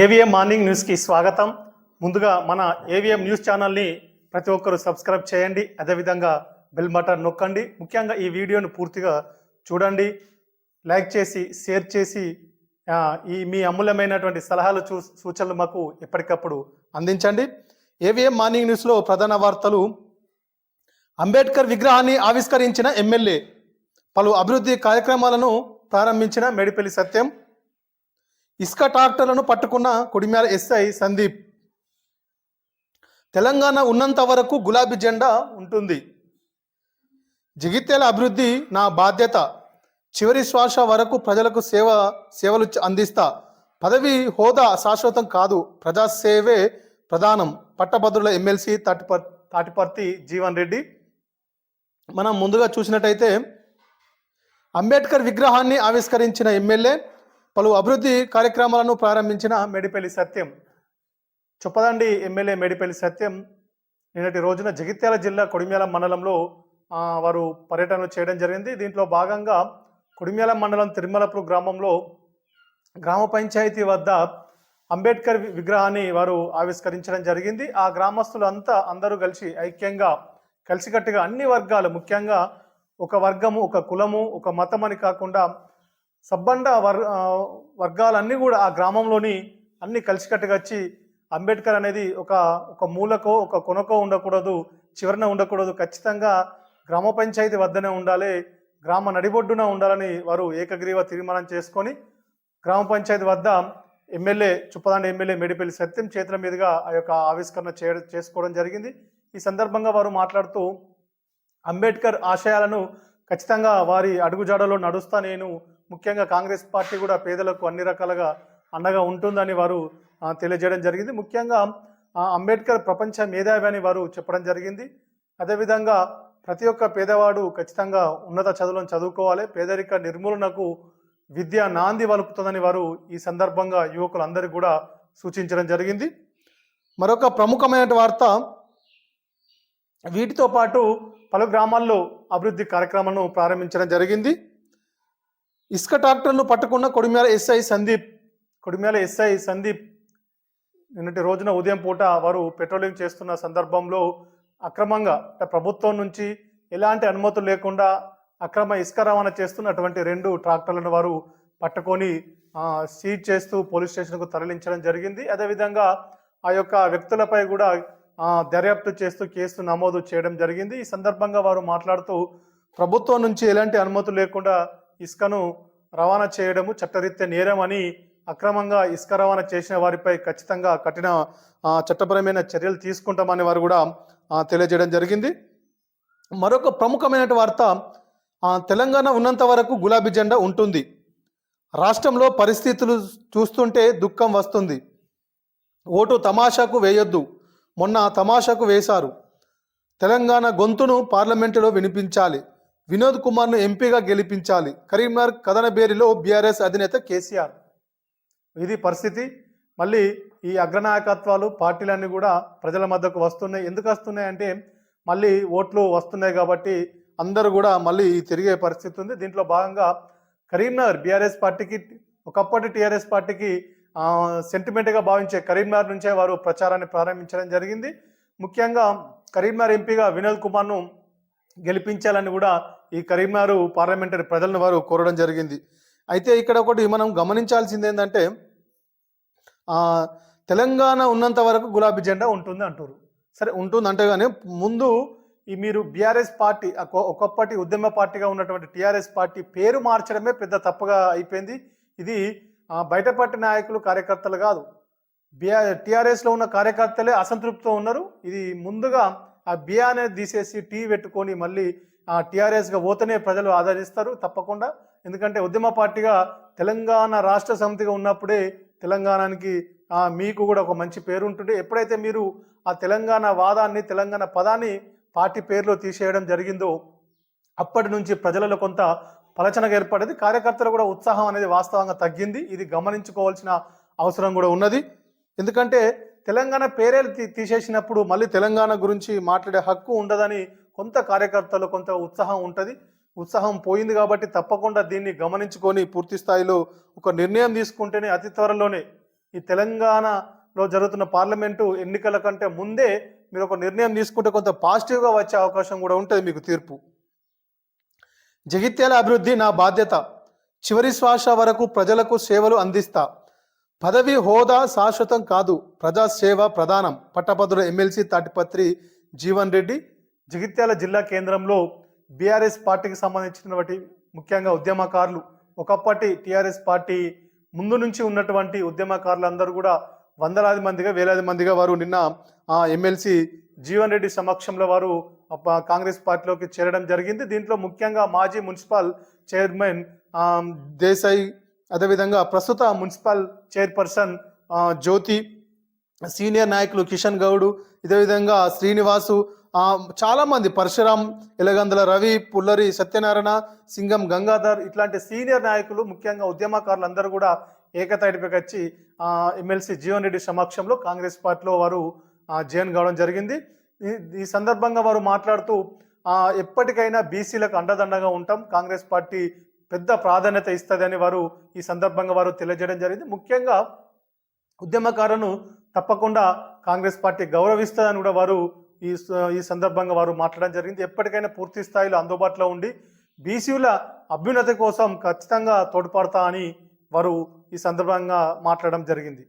AVM morning న్యూస్కి స్వాగతం. ముందుగా మన ఏవిఎం న్యూస్ ఛానల్ని ప్రతి ఒక్కరూ సబ్స్క్రైబ్ చేయండి. అదేవిధంగా బెల్ బటన్ నొక్కండి. ముఖ్యంగా ఈ వీడియోను పూర్తిగా చూడండి. లైక్ చేసి షేర్ చేసి ఈ మీ అమూల్యమైనటువంటి సలహాలు చూ సూచనలు మాకు ఎప్పటికప్పుడు అందించండి. ఏవిఎం మార్నింగ్ న్యూస్లో ప్రధాన వార్తలు. అంబేద్కర్ విగ్రహాన్ని ఆవిష్కరించిన ఎమ్మెల్యే. పలు అభివృద్ధి కార్యక్రమాలను ప్రారంభించిన మేడిపల్లి సత్యం. ఇసుక ట్రాక్టర్లను పట్టుకున్న కొడిమ్యాల ఎస్ఐ సందీప్. తెలంగాణ ఉన్నంత వరకు గులాబీ జెండా ఉంటుంది. జగిత్యాల అభివృద్ధి నా బాధ్యత. చివరి శ్వాస వరకు ప్రజలకు సేవ సేవలు అందిస్తా. పదవి హోదా శాశ్వతం కాదు. ప్రజాసేవే ప్రధానం. పట్టభద్రుల ఎమ్మెల్సీ తాటిపర్ తాటిపర్తి జీవన్ రెడ్డి. మనం ముందుగా చూసినట్టయితే అంబేద్కర్ విగ్రహాన్ని ఆవిష్కరించిన ఎమ్మెల్యే పలు అభివృద్ధి కార్యక్రమాలను ప్రారంభించిన మేడిపల్లి సత్యం. చొప్పదండి ఎమ్మెల్యే మేడిపల్లి సత్యం నిన్నటి రోజున జగిత్యాల జిల్లా కొడిమ్యాల మండలంలో వారు పర్యటన చేయడం జరిగింది. దీంట్లో భాగంగా కొడిమ్యాల మండలం తిరుమలపురం గ్రామంలో గ్రామ పంచాయతీ వద్ద అంబేద్కర్ విగ్రహాన్ని వారు ఆవిష్కరించడం జరిగింది. ఆ గ్రామస్తులు అంతా అందరూ కలిసి ఐక్యంగా కలిసికట్టుగా అన్ని వర్గాలు ముఖ్యంగా ఒక వర్గము ఒక కులము ఒక మతం అని కాకుండా సబ్బండ వర్ వర్గాలన్నీ కూడా ఆ గ్రామంలోని అన్ని కలిసికట్టుగా వచ్చి అంబేద్కర్ అనేది ఒక ఒక మూలకో ఒక కొనకో ఉండకూడదు చివరన ఉండకూడదు. ఖచ్చితంగా గ్రామ పంచాయతీ వద్దనే ఉండాలి గ్రామ నడిబొడ్డున ఉండాలని వారు ఏకగ్రీవ తీర్మానం చేసుకొని గ్రామ పంచాయతీ వద్ద ఎమ్మెల్యే చుప్పదాండ ఎమ్మెల్యే మేడిపల్లి సత్యం చేతుల మీదుగా ఆ యొక్క ఆవిష్కరణ చేయ చేసుకోవడం జరిగింది. ఈ సందర్భంగా వారు మాట్లాడుతూ అంబేద్కర్ ఆశయాలను ఖచ్చితంగా వారి అడుగుజాడలో నడుస్తా నేను ముఖ్యంగా కాంగ్రెస్ పార్టీ కూడా పేదలకు అన్ని రకాలుగా అండగా ఉంటుందని వారు తెలియజేయడం జరిగింది. ముఖ్యంగా అంబేద్కర్ ప్రపంచ మేధావి అని వారు చెప్పడం జరిగింది. అదేవిధంగా ప్రతి ఒక్క పేదవాడు ఖచ్చితంగా ఉన్నత చదువులను చదువుకోవాలి. పేదరిక నిర్మూలనకు విద్య నాంది వలుపుతుందని వారు ఈ సందర్భంగా యువకులందరికీ కూడా సూచించడం జరిగింది. మరొక ప్రముఖమైన వార్త వీటితో పాటు పలు గ్రామాల్లో అభివృద్ధి కార్యక్రమాలను ప్రారంభించడం జరిగింది. ఇసుక ట్రాక్టర్లు పట్టుకున్న కొడిమేల ఎస్ఐ సందీప్ కొడిమేల ఎస్ఐ సందీప్. నిన్నటి రోజున ఉదయం పూట వారు పెట్రోలింగ్ చేస్తున్న సందర్భంలో అక్రమంగా ప్రభుత్వం నుంచి ఎలాంటి అనుమతులు లేకుండా అక్రమ ఇసుక రవాణా చేస్తున్నటువంటి రెండు ట్రాక్టర్లను వారు పట్టుకొని సీజ్ చేస్తూ పోలీస్ స్టేషన్కు తరలించడం జరిగింది. అదేవిధంగా ఆ యొక్క వ్యక్తులపై కూడా దర్యాప్తు చేస్తూ కేసు నమోదు చేయడం జరిగింది. ఈ సందర్భంగా వారు మాట్లాడుతూ ప్రభుత్వం నుంచి ఎలాంటి అనుమతులు లేకుండా ఇసుకను రవాణా చేయడము చట్టరీత్యా నేరం అని అక్రమంగా ఇసుక రవాణా చేసిన వారిపై ఖచ్చితంగా కఠిన చట్టపరమైన చర్యలు తీసుకుంటామని వారు కూడా తెలియజేయడం జరిగింది. మరొక ప్రముఖమైన వార్త తెలంగాణ ఉన్నంత వరకు గులాబీ జెండా ఉంటుంది. రాష్ట్రంలో పరిస్థితులు చూస్తుంటే దుఃఖం వస్తుంది. ఓటు తమాషాకు వేయొద్దు. మొన్న తమాషాకు వేశారు. తెలంగాణ గొంతును పార్లమెంటులో వినిపించాలి. వినోద్ కుమార్ను ఎంపీగా గెలిపించాలి. కరీంనగర్ కథనబేరిలో బీఆర్ఎస్ అధినేత కేసీఆర్. ఇది పరిస్థితి. మళ్ళీ ఈ అగ్రనాయకత్వాలు పార్టీలన్నీ కూడా ప్రజల మధ్యకు వస్తున్నాయి. ఎందుకు వస్తున్నాయి అంటే మళ్ళీ ఓట్లు వస్తున్నాయి కాబట్టి అందరూ కూడా మళ్ళీ తిరిగే పరిస్థితి ఉంది. దీంట్లో భాగంగా కరీంనగర్ బీఆర్ఎస్ పార్టీకి ఒకప్పటి టీఆర్ఎస్ పార్టీకి సెంటిమెంట్గా భావించే కరీంనగర్ నుంచే వారు ప్రచారాన్ని ప్రారంభించడం జరిగింది. ముఖ్యంగా కరీంనగర్ ఎంపీగా వినోద్ కుమార్ను గెలిపించాలని కూడా ఈ కరీంనగర్ పార్లమెంటరీ ప్రజలను వారు కోరడం జరిగింది. అయితే ఇక్కడ ఒకటి మనం గమనించాల్సింది ఏంటంటే తెలంగాణ ఉన్నంత వరకు గులాబీ జెండా ఉంటుంది అంటారు. సరే ఉంటుంది అంటే కానీ ముందు ఈ మీరు బీఆర్ఎస్ పార్టీ ఒక- ఒకప్పటి ఉద్యమ పార్టీగా ఉన్నటువంటి టీఆర్ఎస్ పార్టీ పేరు మార్చడమే పెద్ద తప్పుగా అయిపోయింది. ఇది బయటపట్టి నాయకులు కార్యకర్తలు కాదు. బిఆర్ టీఆర్ఎస్లో ఉన్న కార్యకర్తలే అసంతృప్తితో ఉన్నారు. ఇది ముందుగా ఆ బియా అనేది తీసేసి టీ పెట్టుకొని మళ్ళీ ఆ టీఆర్ఎస్గా పోతేనే ప్రజలు ఆదరిస్తారు తప్పకుండా. ఎందుకంటే ఉద్యమ పార్టీగా తెలంగాణ రాష్ట్ర సమితిగా ఉన్నప్పుడే తెలంగాణకి మీకు కూడా ఒక మంచి పేరు ఉంటుంది ఎప్పుడైతే మీరు ఆ తెలంగాణ వాదాన్ని తెలంగాణ పదాన్ని పార్టీ పేరులో తీసేయడం జరిగిందో అప్పటి నుంచి ప్రజలలో కొంత పలచనగా ఏర్పడేది. కార్యకర్తలు కూడా ఉత్సాహం అనేది వాస్తవంగా తగ్గింది. ఇది గమనించుకోవాల్సిన అవసరం కూడా ఉన్నది. ఎందుకంటే తెలంగాణ పేరే తీ- తీసేసినప్పుడు మళ్ళీ తెలంగాణ గురించి మాట్లాడే హక్కు ఉండదని కొంత కార్యకర్తలు కొంత ఉత్సాహం ఉంటుంది. ఉత్సాహం పోయింది కాబట్టి తప్పకుండా దీన్ని గమనించుకొని పూర్తి స్థాయిలో ఒక నిర్ణయం తీసుకుంటేనే అతి త్వరలోనే ఈ తెలంగాణలో జరుగుతున్న పార్లమెంటు ఎన్నికల కంటే ముందే మీరు ఒక నిర్ణయం తీసుకుంటే కొంత పాజిటివ్గా వచ్చే అవకాశం కూడా ఉంటుంది మీకు తీర్పు. జగిత్యాల అభివృద్ధి నా బాధ్యత. చివరి శ్వాస వరకు ప్రజలకు సేవలు అందిస్తా. పదవి హోదా శాశ్వతం కాదు. ప్రజాసేవ ప్రధానం. పట్టభద్రుల ఎమ్మెల్సీ తాటిపత్రి జీవన్ రెడ్డి జగిత్యాల జిల్లా కేంద్రంలో బీఆర్ఎస్ పార్టీకి సంబంధించినటువంటి ముఖ్యంగా ఉద్యమకారులు. ఒకప్పటి టీఆర్ఎస్ పార్టీ ముందు నుంచి ఉన్నటువంటి ఉద్యమకారులు అందరూ కూడా వందలాది మందిగా వేలాది మందిగా వారు నిన్న ఆ ఎమ్మెల్సీ జీవన్ రెడ్డి సమక్షంలో వారు కాంగ్రెస్ పార్టీలోకి చేరడం జరిగింది. దీంట్లో ముఖ్యంగా మాజీ మున్సిపల్ చైర్మన్ దేశాయి దేశాయ్ అదేవిధంగా ప్రస్తుత మున్సిపల్ చైర్పర్సన్ జ్యోతి సీనియర్ నాయకులు కిషన్ గౌడ్ ఇదే విధంగా శ్రీనివాసు చాలామంది పరశురాం ఎలగందల రవి పుల్లరి సత్యనారాయణ సింగం గంగాధర్ ఇట్లాంటి సీనియర్ నాయకులు ముఖ్యంగా ఉద్యమకారులు అందరూ కూడా ఏకతాటిపైకి వచ్చి ఎమ్మెల్సీ జీవన్ రెడ్డి సమక్షంలో కాంగ్రెస్ పార్టీలో వారు జయన్ కావడం జరిగింది. ఈ- ఈ సందర్భంగా వారు మాట్లాడుతూ ఎప్పటికైనా బీసీలకు అండదండగా ఉంటాం. కాంగ్రెస్ పార్టీ పెద్ద ప్రాధాన్యత ఇస్తుందని వారు ఈ సందర్భంగా వారు తెలియజేయడం జరిగింది. ముఖ్యంగా ఉద్యమకారులను తప్పకుండా కాంగ్రెస్ పార్టీ గౌరవిస్తుందని కూడా వారు ఈ స- ఈ సందర్భంగా వారు మాట్లాడడం జరిగింది. ఎప్పటికైనా పూర్తి స్థాయిలో అందుబాటులో ఉండి బీసీల అభ్యున్నతి కోసం ఖచ్చితంగా తోడ్పడతా అని వారు ఈ సందర్భంగా మాట్లాడడం జరిగింది.